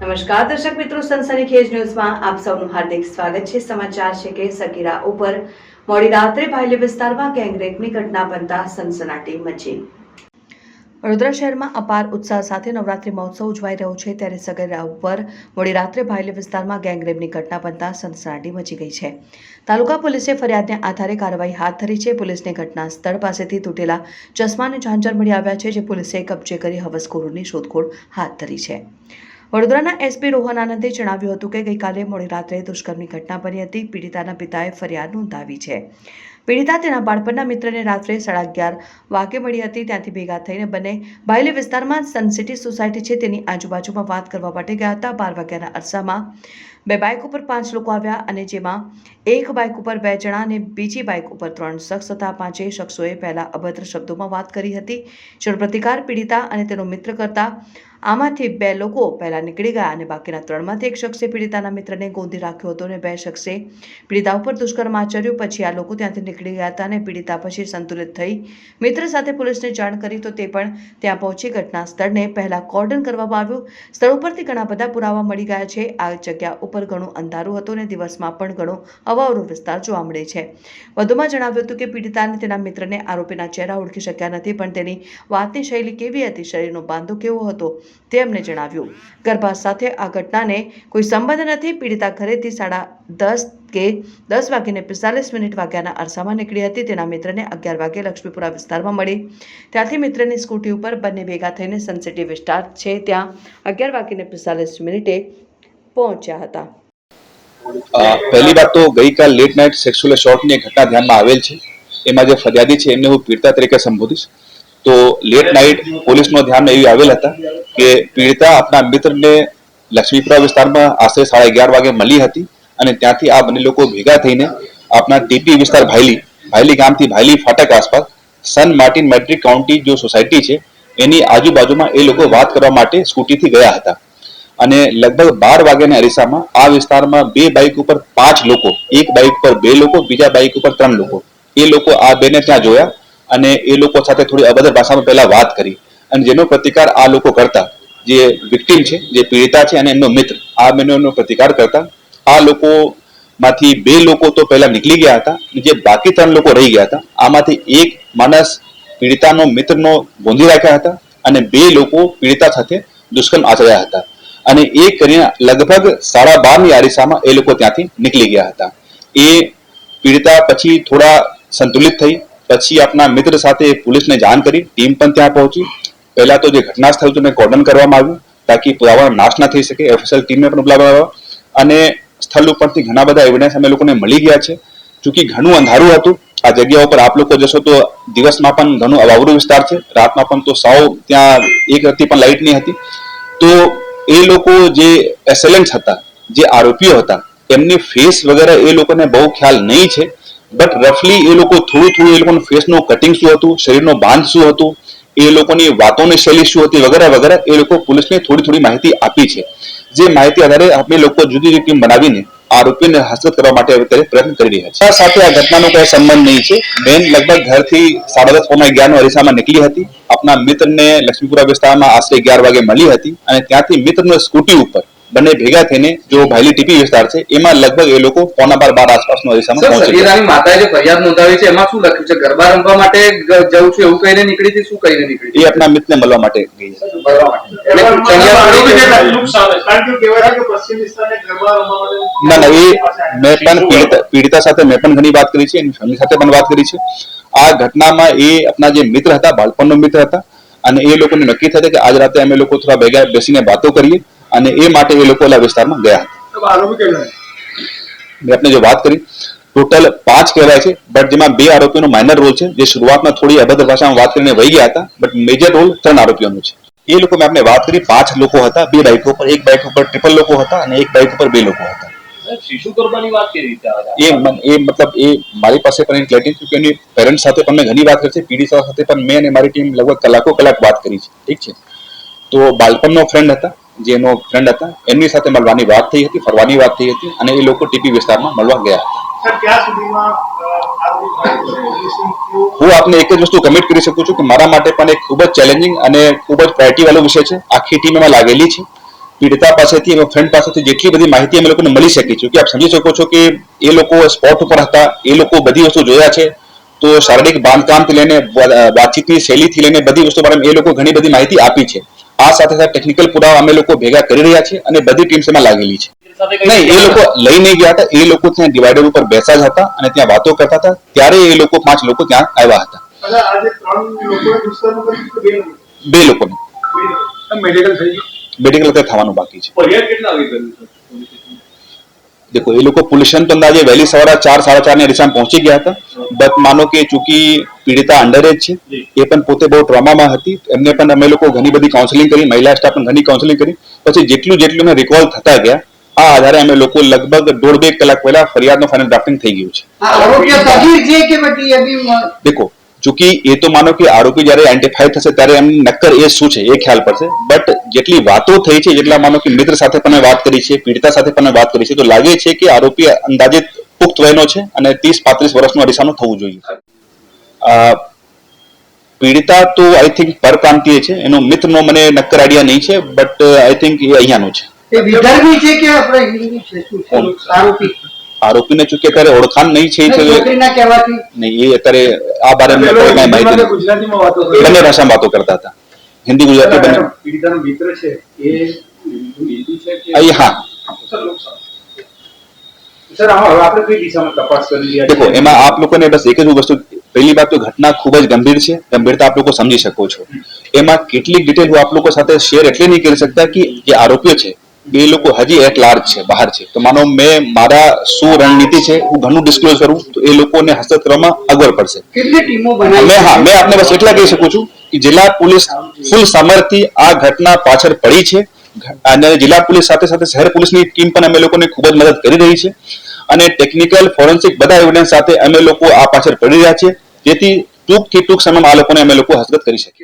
નમસ્કાર, દર્શક મિત્રો, સનસની ખેજ ન્યૂઝમાં આપ સૌનું હાર્દિક સ્વાગત છે. સમાચાર છે કે સકીરા ઉપર મોડી રાત્રે ભાયલી વિસ્તારમાં ગેંગરેપની ઘટના બનતા સનસનાટી મચી. વડોદરા શહેરમાં અપાર ઉત્સાહ સાથે નવરાત્રી મહોત્સવ ઉજવાઈ રહ્યો છે. ત્યારે સગીરા ઉપર મોડી રાત્રે ભાયલી વિસ્તારમાં ગેંગરેપની ઘટના બનતા સનસનાટી મચી ગઈ છે. તાલુકા પોલીસે ફરિયાદને આધારે કાર્યવાહી હાથ ધરી છે. પોલીસને ઘટના સ્થળ પાસેથી તૂટેલા ચશ્માને ઝાંઝર મળી આવ્યા છે, જે પોલીસે કબજે કરી હવસખોરોની શોધખોળ હાથ ધરી છે. વડોદરાના એસપી રોહન આનંદે જણાવ્યું હતું કે ગઈકાલે મોડી રાત્રે દુષ્કર્મની ઘટના બની હતી. પીડિતાના પિતાએ ફરિયાદ નોંધાવી છે. પીડિતા તેના બાળપણના મિત્રને રાત્રે સાડા અગિયાર વાગે મળી હતી. ત્યાંથી ભેગા થઈને બંને બાયલી વિસ્તારમાં સનસિટી સોસાયટી છે તેની આજુબાજુમાં વાત કરવા માટે ગયા હતા. બાર વાગ્યાના અરસામાં બે બાઇક ઉપર પાંચ લોકો આવ્યા અને જેમાં એક બાઇક ઉપર બે જણા અને બીજી બાઇક ઉપર ત્રણ શખ્સ હતા. પાંચેય શખ્સોએ પહેલા અભદ્ર શબ્દોમાં વાત કરી હતી. જેનો પ્રતિકાર પીડિતા અને તેનો મિત્ર કરતા આમાંથી બે લોકો પહેલા નીકળી ગયા અને બાકીના ત્રણમાંથી એક શખ્સે પીડિતાના મિત્રને ગોંધી રાખ્યો હતો અને બે શખ્સે પીડિતા ઉપર દુષ્કર્મ આચર્યું. પછી આ લોકો ત્યાંથી નીકળી ગયા હતા અને પીડિતા પછી સંતુલિત થઈ. મિત્ર સાથે પોલીસને જાણ કરી તો તે પણ ત્યાં પહોંચી ઘટના સ્થળને પહેલા કોર્ડન કરવામાં આવ્યું. સ્થળ ઉપરથી ઘણા બધા પુરાવા મળી ગયા છે. આ જગ્યા ઉપર ઘણું અંધારું હતું અને દિવસમાં પણ ઘણો અવાવરો વિસ્તાર જોવા મળે છે. વધુમાં જણાવ્યું હતું કે પીડિતા તેના મિત્રને આરોપીના ચહેરા ઓળખી શક્યા નથી, પણ તેની વાતની શૈલી કેવી હતી, શરીરનો બાંધો કેવો હતો, તે અમને જણાવ્યું. ગર્ભા સાથે આ ઘટનાને કોઈ સંબંધ નથી. પીડિતા ઘરેથી સાડા દસ કે દસ વાગીને પિસ્તાલીસ મિનિટ વાગ્યાના અરસામાં નીકળી હતી. તેના મિત્રને અગિયાર વાગે લક્ષ્મીપુરા વિસ્તારમાં મળી. ત્યાંથી મિત્રની સ્કૂટી ઉપર બંને ભેગા થઈને સનસિટી વિસ્તાર છે. ત્યાં અગિયાર વાગીને પિસ્તાલીસ મિનિટે પહોંચ્યા હતા. પહેલી વાત તો ગઈકાલ લેટ નાઇટ સેક્સ્યુઅલ શોર્ટની એક ઘટના ધ્યાનમાં આવેલ છે. એમાં જે ફરિયાદી છે, એમને હું પીડિતા તરીકે સંબોધીશ. તો લેટ નાઇટ પોલીસનો ધ્યાન એવી આવેલ હતા કે પીડિતા આપણા મિત્રને લક્ષ્મીપુરા વિસ્તારમાં આશરે સાડા અગિયાર વાગે મળી હતી. અને ત્યાંથી આ બંને લોકો ભેગા થઈને આપણા ટીપી વિસ્તાર ભાયલી ભાયલી ગામથી ભાયલી ફાટક આસપાસ સન માર્ટિન મેટ્રિક કાઉન્ટી જો સોસાયટી છે, એની આજુબાજુમાં એ લોકો વાત કરવા માટે સ્કૂટીથી ગયા હતા. અને લગભગ બાર વાગ્યાના અરીસામાં આ વિસ્તારમાં બે બાઇક ઉપર પાંચ લોકો, એક બાઇક પર બે લોકો, બીજા બાઇક ઉપર ત્રણ લોકો. એ લોકો આ બેને ત્યાં જોયા અને એ લોકો સાથે થોડી અભદ્ર ભાષામાં પહેલા વાત કરી. અને જેનો પ્રતિકાર આ લોકો કરતા, જે વિક્ટીમ છે, જે પીડિતા છે અને એમનો મિત્ર, આ બંનેનો પ્રતિકાર કરતા આ લોકો માંથી બે લોકો તો પહેલા નીકળી ગયા હતા જે બાકી ત્રણ લોકો રહી ગયા હતા, આમાંથી એક માણસ પીડિતાનો મિત્રનો ગોંધી રાખ્યા હતા અને બે લોકો પીડિતા સાથે દુષ્કર્મ આચર્યા હતા. અને એ કરીને લગભગ સાડા બારની આરીસામાં એ લોકો ત્યાંથી નીકળી ગયા હતા. એ પીડિતા પછી થોડા સંતુલિત થઈ, પછી આપના મિત્ર સાથે પોલીસને જાણ કરી, ટીમ પણ ત્યાં પહોંચી. પહેલા તો જે ઘટના સ્થળ હતું કોર્ડન કરવામાં આવ્યું, તાકી પુરાવાનો નાશ ના થઈ શકે ઓફિસર ટીમને પણ બોલાવવામાં અને સ્થળ ઉપરથી ઘણા બધા એવિડન્સ અમે લોકોને મળી ગયા છે. ચૂંકि ઘણું અંધારું હતું. આ જગ્યા ઉપર આપ લોકો જશો તો દિવસમાં પણ ઘણું અવાવરું વિસ્તાર છે. રાતમાં પણ તો સાવ ત્યાં એક હતી પણ લાઇટ નહીં હતી. તો એ લોકો જે એસેલેન્ટ્સ હતા, જે આરોપીઓ હતા, એમની ફેસ વગેરે એ લોકોને બહુ ખ્યાલ નહીં છે. બટ રફલી એ લોકો થોડું થોડું એ લોકોનું ફેસનું કટિંગ શું હતું, શરીરનો બાંધ શું હતું, એ લોકોની વાતોની શૈલી શું હતી વગેરે વગેરે એ લોકો પોલીસને થોડી થોડી માહિતી આપી છે. જે માહિતી આધારે આપણે લોકો જુદી જુદી ટીમ બનાવીને આરોપીને હસ્તગત કરવા માટે અત્યારે પ્રયત્ન કરી રહ્યા છે આ સાથે આ ઘટનાનો કોઈ સંબંધ નહીં છે. બેન લગભગ ઘરથી સાડા દસ પોણા અગિયાર નો અરીસામાં નીકળી હતી. આપના મિત્રને લક્ષ્મીપુરા વિસ્તારમાં આશરે અગિયાર વાગે મળી હતી અને ત્યાંથી મિત્રનો સ્કૂટી ઉપર બંને ભેગા થઈને જો ભાયલી ટીપી વિસ્તાર છે એમાં લગભગ એ લોકો પોણા બાર બાર આસપાસનો અરીસામાં પહોંચે સગીરાની માતાએ જે ફરિયાદ નોંધાવી છે એમાં શું લખ્યું છે? ગરબા રમવા માટે જવું છું એવું કહીને નીકળી હતી? શું કહીને નીકળી એ આપણા મિત્રને મળવા માટે ગઈ ના ના એ મેં પણ પીડિતા પીડિતા સાથે મેં પણ ઘણી વાત કરી છે એની ફેમિલી સાથે પણ વાત કરી છે. આ ઘટનામાં એ આપણા જે મિત્ર હતા બાળપણનો મિત્ર હતા અને એ લોકોને નક્કી થયું કે આજ રાતે અમે લોકો થોડા ભેગા બેસીને વાતો કરીએ. અને એ માટે એ લોકો ઓલા વિસ્તારમાં ગયા હતા? મેં આપણે જે વાત કરી ટોટલ પાંચ કહેવાય છે બટ જેમાં બે આરોપીનો માઇનર રોલ છે જે શરૂઆતમાં થોડી અભદ્ર ભાષામાં વાત કરીને વહી ગયા હતા બટ મેજર રોલ ત્રણ આરોપીઓનો છે. એ લોકો મેં આપણે વાત કરી પાંચ લોકો હતા બે બાઇક ઉપર એક બાઇક ઉપર ટ્રિપલ લોકો હતા અને એક બાઇક ઉપર બે લોકો હતા. શિશુ ગરબાની વાત કેવી રીતે એ એ મતલબ એ મારી પાસે પણ એક કે એની પેરેન્ટ્સ સાથે પણ મેં ઘણી વાત કરી છે પીડિતા સાથે પણ મેં અને મારી ટીમ લગભગ કલાકો કલાક વાત કરી છે ઠીક છે. તો બાળપણનો ફ્રેન્ડ હતા જે એનો ફ્રેન્ડ હતા એમની સાથે મળવાની વાત થઈ હતી ફરવાની વાત થઈ હતી અને એ લોકો ટીપી વિસ્તારમાં મળવા ગયા હતા. હું આપને એક જ વસ્તુ કમિટ કરી શકું છું કે મારા માટે પણ એક ખૂબ જ ચેલેન્જિંગ અને ખૂબ જ પ્રાયોરિટી વાળો વિષય છે. આખી ટીમ એમાં લાગેલી છે. પીડિતા પાસેથી એવા ફ્રેન્ડ પાસેથી જેટલી બધી માહિતી અમે લોકોને મળી શકી છે કે આપ સમજી શકો છો કે એ લોકો સ્પોટ ઉપર હતા એ લોકો બધી વસ્તુ જોયા છે. તો શારીરિક બાંધકામથી લઈને વાતચીતની શૈલીથી લઈને બધી વસ્તુ પર એ લોકો ઘણી બધી માહિતી આપી છે. આ સાથે સાથે ટેકનિકલ પુરાવા અમે લોકો ભેગા કરી રહ્યા છીએ અને બધી ટીમ્સ એમાં લાગેલી છે. નહીં એ લોકો લઈ નહીં ગયા હતા એ લોકો ત્યાં ડિવાઈડર ઉપર બેસા જ હતા અને ત્યાં વાતો કરતા હતા. ત્યારે એ લોકો પાંચ લોકો ત્યાં આવ્યા હતા. બે લોકો? લોકોને. મેડિકલ અત્યારે થવાનું બાકી છે. દેખો એ લોકો પોલ્યુશન તો અંદાજે વહેલી સવારે ચાર સાડા ચારની અરીસામાં પહોંચી ગયા હતા. બટ માનો કે ચૂંકી પીડિતા અંડર એજ છે. એ પણ પોતે બહુ ટ્રોમામાં હતી. એમને પણ અમે લોકો ઘણી બધી કાઉન્સેલિંગ કરી મહિલા સ્ટાફ ઘણી કાઉન્સેલિંગ કરી. પછી જેટલું જેટલું મેં રિકોલ થતા ગયા આ આધારે અમે લોકો લગભગ દોઢ બે કલાક પહેલા ફરિયાદનો ફાઇનલ ડ્રાફ્ટિંગ થઈ ગયું છે. દેખો ચૂંકી એ તો માનો કે આરોપી જયારે આઈડેન્ટિફાઈ થશે ત્યારે એમ નક્કર એ શું છે એ ખ્યાલ પડશે. બટ જેટલી વાતો થઈ છે જેટલા માનો કે મિત્ર સાથે પણ વાત કરી છે પીડિતા સાથે પણ વાત કરી છે તો લાગે છે કે આરોપી અંદાજિત પુખ્ત વયનો છે અને ત્રીસ પાંત્રીસ વર્ષનો અરીસાનો થવું જોઈએ. પીડિતા તો આઈ થિંક પરપ્રાંતીય છે. એનો મિત્રનો મને નક્કર આઈડિયા નહીં છે બટ આઈ થિંક એ અહીંયાનો છે. આરોપીને ચૂકે અત્યારે ઓળખાણ નહીં છે નહીં એ અત્યારે આ બારે. બંને ભાષામાં વાતો કરતા હતા. હિન્દી ગુજરાતી બંને. પીડિતાનો મિત્ર છે એ હિન્દુ છે કે હા. સર લોકસભા. સર આમાં હવે આપણે કઈ દિશામાં તપાસ કરી દેખો એમાં આપ લોકોને બસ એક જ વસ્તુ પહેલી વાત તો ઘટના ખૂબ જ ગંભીર છે ગંભીરતા આપ લોકો સમજી શકો છો. એમાં કેટલીક ડિટેલ હું આપ લોકો સાથે શેર એટલે નહીં કરી શકતા કે જે આરોપીઓ છે એ લોકો હજી એટ લાર્જ છે બહાર છે. તો માનો મેં મારા શું રણનીતિ છે હું ઘણું ડિસ્ક્લોઝ કરું તો એ લોકોને હસ્તક્ષેપ કરવામાં અગવડ પડશે. કેટલી ટીમો બનાવી મેં હા મેં આપને બસ એટલા કહી શકું છું કે જિલ્લા પોલીસ ફૂલ સામર્થ્ય આ ઘટના પાછળ પડી છે. અને જિલ્લા પોલીસ સાથે સાથે શહેર પોલીસની ટીમ પણ અમે લોકોને ખૂબ જ મદદ કરી રહી છે. અને ટેકનિકલ ફોરેન્સિક બધા એવિડન્સ સાથે અમે લોકો આ પાછળ પડી રહ્યા છીએ. જેથી ટૂંકથી ટૂંક સમયમાં આ લોકોને અમે લોકો હસ્તગત કરી શકીએ.